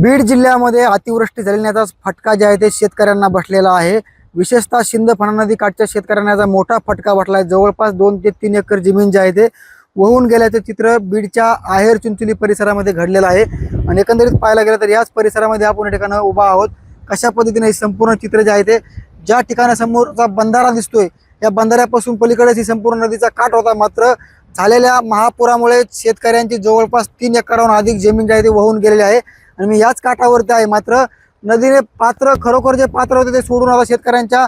बीड जिल्ह्यामध्ये अतिवृष्टी झाल्याचा फटका जे आहे ते शेतकऱ्यांना बसलेला आहे. विशेषतः सिंदफणा नदी काठच्या शेतकऱ्यांना याचा मोठा फटका बसला आहे जवळपास दोन ते तीन एकर जमीन जे आहे ते वाहून गेल्याचं चित्र बीडच्या आहेर चुंचुली परिसरामध्ये घडलेलं आहे. आणि एकंदरीत पाहायला गेलं तर याच परिसरामध्ये आपण या ठिकाणी उभा आहोत. कशा पद्धतीने हे संपूर्ण चित्र जे आहे ते ज्या ठिकाणासमोरचा बंधारा दिसतोय या बंधाऱ्यापासून पलीकडेच ही संपूर्ण नदीचा काठ होता. मात्र झालेल्या महापुरामुळे शेतकऱ्यांची जवळपास तीन एकराहून अधिक जमीन जी आहे ती वाहून गेलेली आहे. आणि मी याच काठावरती आहे. मात्र नदीने पात्र खरोखर जे पात्र होते ते सोडून आता शेतकऱ्यांच्या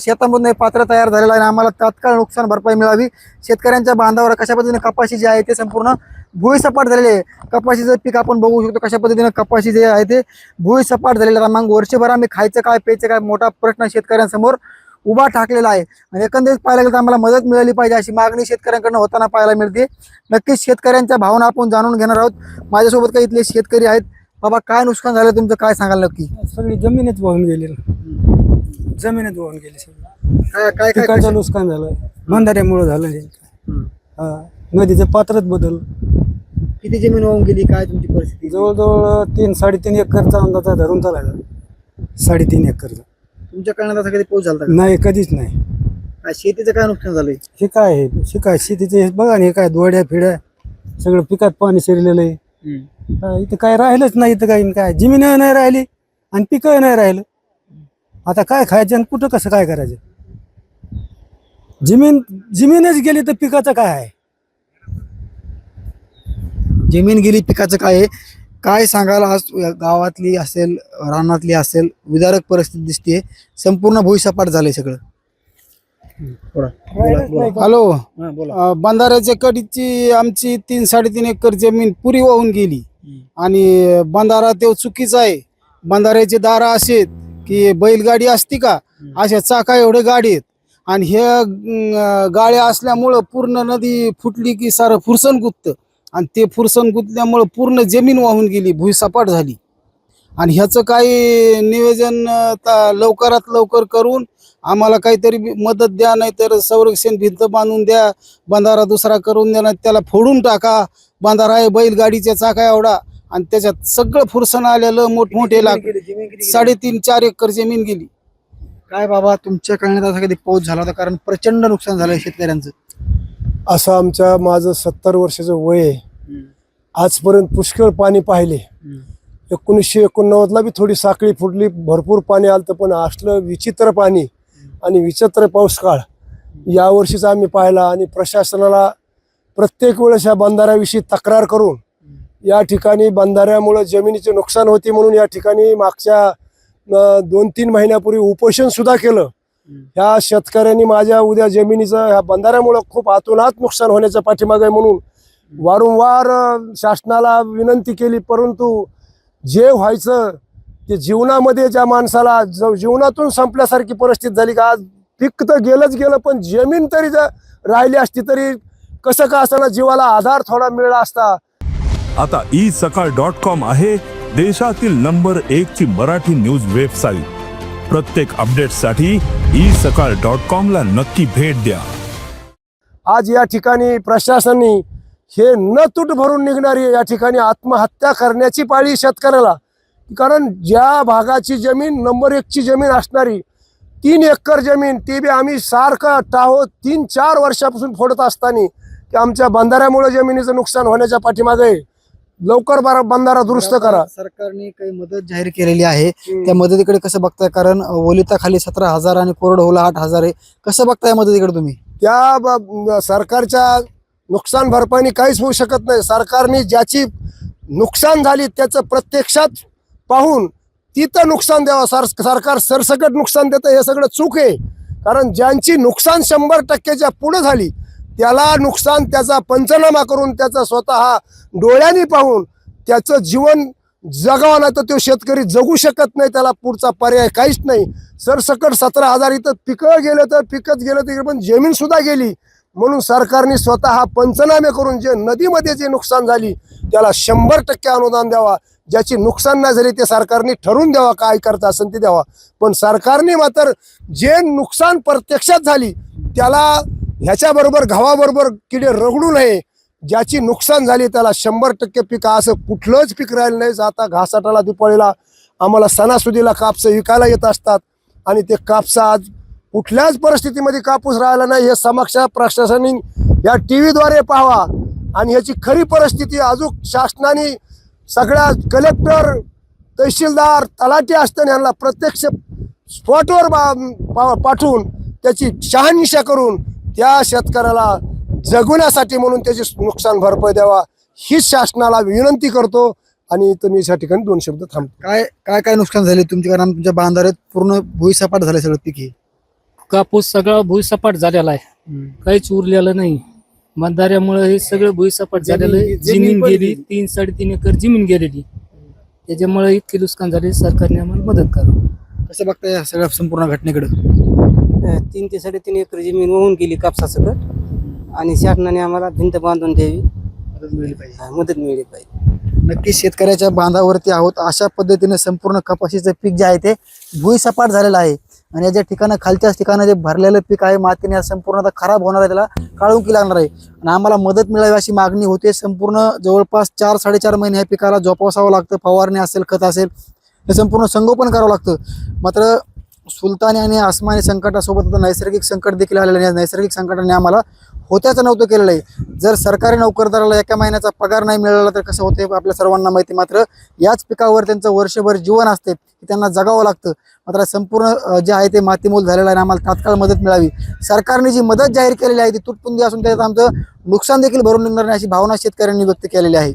शेतामधून हे पात्र तयार झालेलं आहे आणि आम्हाला तात्काळ नुकसान भरपाई मिळावी. शेतकऱ्यांच्या बांधावर कशा पद्धतीने कपाशी जी आहे ते संपूर्ण भुईसपाट झालेले आहे. कपाशीचं पीक आपण बघू शकतो कशा पद्धतीनं कपाशी जे आहे ते भुईसपाट झालेलं आहे. मग वर्षभर आम्ही खायचं काय प्यायचं काय मोठा प्रश्न शेतकऱ्यांसमोर उभा ठाकलेला आहे. आणि एकंदरीत पाहायला गेलं तर आम्हाला मदत मिळाली पाहिजे अशी मागणी शेतकऱ्यांकडून होताना पाहायला मिळते. नक्कीच शेतकऱ्यांच्या भावना आपण जाणून घेणार आहोत. माझ्यासोबत काही इथले शेतकरी आहेत. बाबा काय नुकसान झालं? तुमचं काय सांगाल नक्की? सगळी जमिनीत वाहून गेली जमिनीत वाहून गेली सगळी. काय काय पिकाचं नुकसान झालं. बंधाऱ्यामुळं झालं हे. हा. नदीचं पात्रच बदल. किती जमीन वाहून गेली? काय तुमची परिस्थिती? जवळजवळ तीन साडेतीन एकरचा अंदाजा धरून चालायचा साडेतीन एकरचा. तुमच्या असा कधी पाऊस झाला नाही कधीच नाही. काय शेतीचं काय नुकसान झालंय? हे काय आहे? हे काय शेतीचे हे बघा ना हे काय दोड्या फिड्या सगळं पिकात पाणी शिरलेलं आहे. हा, इथं काय राहिलंच नाही इथं काही काय जमीन नाही राहिली आणि पिकं नाही राहिलं. आता काय खायचं आणि कुठं कसं काय करायचं? जमीन जमीनच गेली तर पिकाचं काय आहे? जमीन गेली पिकाचं काय आहे? काय सांगायला आज गावातली असेल रानातली असेल विदारक परिस्थिती दिसते संपूर्ण भुईसपाट झालंय सगळं थोडा. राहिलंच नाही का? हॅलो. हा, अं, बंधाऱ्याच्या कडीची आमची तीन साडेतीन एकर जमीन पुरी वाहून गेली. आणि बंधारा तो चुकीचा आहे. बंधाऱ्याचे दारा असे की बैलगाडी असती का अशा चाका एवढे गाडी आहेत. आणि हे अं, गाड्या असल्यामुळं पूर्ण नदी फुटली की सारं फुरसन गुततं आणि ते फुरसन गुतल्यामुळं पूर्ण जमीन वाहून गेली भुईसपाट झाली. आणि ह्याचं काही नियोजन लवकरात लवकर करून आम्हाला काहीतरी मदत द्या नाहीतर संरक्षण भिंत बांधून द्या बंधारा दुसरा करून द्या नाही त्याला फोडून टाका. बंधारा आहे बैलगाडीच्या चाका एवढा. आणि त्याच्यात सगळं फुरसन आलेलं मोठमोठे लाग? साडेतीन चार एकर जमीन गेली. काय बाबा तुमच्या काळात असा कधी पाऊस झाला होता? कारण प्रचंड नुकसान झालंय शेतकऱ्यांचं. असं आमच्या माझं सत्तर वर्षाचं वय आहे. आजपर्यंत पुष्कळ पाणी पाहिले. एकोणीसशे एकोणनव्वदला बी थोडी साखळी फुटली भरपूर पाणी आलं तर पण असलं विचित्र पाणी आणि विचित्र पाऊस काळ आम्ही पाहिला आणि प्रशासनाला प्रत्येक वेळेस या बंधाऱ्याविषयी तक्रार करून या ठिकाणी बंधाऱ्यामुळं जमिनीचे नुकसान होते म्हणून या ठिकाणी मागच्या दोन तीन महिन्यापूर्वी उपोषण सुद्धा केलं. ह्या शेतकऱ्यांनी माझ्या उद्या जमिनीचं ह्या बंधाऱ्यामुळं खूप आतोनात नुकसान होण्याचा पाठीमागे आहे म्हणून वारंवार शासनाला विनंती केली परंतु जे व्हायचं ते जीवनामध्ये ज्या माणसाला ज- जीवनातून संपल्यासारखी परिस्थिती झाली का आज पीक तर गेलंच गेलं पण जमीन तरी जर राहिली असती तरी कसं का असताना जीवाला आधार थोडा मिळाला असता? आता ई सकाळ डॉट कॉम आहे देशातील नंबर एक ची मराठी न्यूज वेबसाईट. प्रत्येक अपडेटसाठी ई सकाळ डॉट कॉम ला नक्की भेट द्या. आज या ठिकाणी प्रशासनाने हे न तूट भरून निघणारी या ठिकाणी आत्महत्या करण्याची पाळी शेतकऱ्याला. कारण ज्या भागाची जमीन नंबर एकची जमीन असणारी तीन एकर जमीन ती बी आम्ही सारखं टाहो तीन चार वर्षापासून फोडत असताना की आमच्या बंधाऱ्यामुळे जमिनीचं नुकसान होण्याच्या पाठीमागे आहे. लवकर बारा बंधारा दुरुस्त करा. सरकारने काही मदत जाहीर केलेली आहे. त्या मदतीकडे कसं बघताय? कारण ओलिता खाली सतरा हजार आणि कोरडहोला आठ हजार आहे. कसं बघताय मदतीकडे तुम्ही? त्या सरकारच्या नुकसान भरपाईने काहीच होऊ शकत नाही. सरकारने ज्याची नुकसान झाली त्याचं प्रत्यक्षात पाहून तिथं नुकसान द्यावं. सर सरकार सरसकट नुकसान देतं हे सगळं चूक आहे. कारण ज्यांची नुकसान शंभर टक्क्याच्या पुढं झाली त्याला नुकसान त्याचा पंचनामा करून त्याचा स्वतः डोळ्यांनी पाहून त्याचं जीवन जगावा नाही तर तो शेतकरी जगू शकत नाही. त्याला पुढचा पर्याय काहीच नाही. सरसकट सतरा हजार इथं पिकं गेलं तर पिकच गेलं तर पण जमीनसुद्धा गेली. म्हणून सरकारने स्वतः पंचनामे करून जे नदीमध्ये जे नुकसान झाली त्याला शंभर टक्के अनुदान द्यावा. ज्याची नुकसान नाही झाली ते सरकारने ठरवून द्यावा काय करता असेल ते द्यावा. पण सरकारने मात्र जे नुकसान प्रत्यक्षात झाली त्याला ह्याच्याबरोबर घावाबरोबर किडे रगडू नये. ज्याची नुकसान झाली त्याला शंभर टक्के पीक असं कुठलंच पीक राहिलं नाही. आता घासाटाला दिपाळीला आम्हाला सणासुदीला कापसं विकायला येत असतात आणि ते कापसा आज कुठल्याच परिस्थितीमध्ये कापूस राहिला नाही हे समक्ष प्रशासनाने या टी व्हीद्वारे पाहावा. आणि ह्याची खरी परिस्थिती अजून शासनाने सगळ्या कलेक्टर तहसीलदार तलाठी असताना यांना प्रत्यक्ष स्पॉटवर बा- पा- पाठवून त्याची शहानिशा करून त्या शेतकऱ्याला जगवण्यासाठी म्हणून त्याची नुकसान भरपाई द्यावा हीच शासनाला विनंती करतो. आणि तुम्ही या ठिकाणी दोन शब्द थांबतो. काय काय काय नुकसान झाले? तुमचे कारण तुमच्या बांधाऱ्यात पूर्ण भुईसपाट झाले सगळं पीक. कापूस सगळा भुईसपाट झालेला आहे. काहीच उरलेलं नाही. बंधाऱ्यामुळे हे सगळं भुईसपाट झालेलं आहे. जमीन गेली. तीन साडेतीन एकर जमीन गेलेली. त्याच्यामुळे इतके नुकसान झाले सरकारने आम्हाला मदत करावं. कसं बघताय या सगळ्या संपूर्ण घटनेकडे? तीन ते साडेतीन एकर जमीन वाहून गेली कापसासकट. आणि शासनाने आम्हाला भिंत बांधून द्यावी. हा, मदत मिळाली पाहिजे. नक्की शेतकऱ्याच्या बांधावरती आहोत. अशा पद्धतीने संपूर्ण कपाशीचं पीक जे आहे ते भुईसपाट झालेलं आहे. आणि या ज्या ठिकाणं खालच्याच ठिकाणं जे भरलेलं पीक आहे मातीने या संपूर्ण आता खराब होणार आहे त्याला काळुंकी लागणार आहे. आणि आम्हाला मदत मिळावी अशी मागणी होते. संपूर्ण जवळपास चार साडेचार महिने ह्या पिकाला जोपासावं लागतं फवारणी असेल खत असेल हे संपूर्ण संगोपन करावं लागतं. मात्र सुलतानी आणि आसमानी संकटासोबत आता नैसर्गिक संकट देखील आलेलं आहे या नैसर्गिक संकटाने आम्हाला होत्याच नव्हतं केलेलं आहे. जर सरकारी नोकरदाराला एका महिन्याचा पगार नाही मिळाला तर कसं होते आपल्या सर्वांना माहिती मात्र याच पिकावर त्यांचं वर्षभर जीवन असते की त्यांना जगावं लागतं. मात्र संपूर्ण जे आहे ते मातीमोल झालेलं आहे आम्हाला तात्काळ मदत मिळावी. सरकारने जी मदत जाहीर केलेली आहे ती तुटपुंदी असून त्यात आमचं नुकसान देखील भरून निघणार नाही अशी भावना शेतकऱ्यांनी व्यक्त केलेली आहे.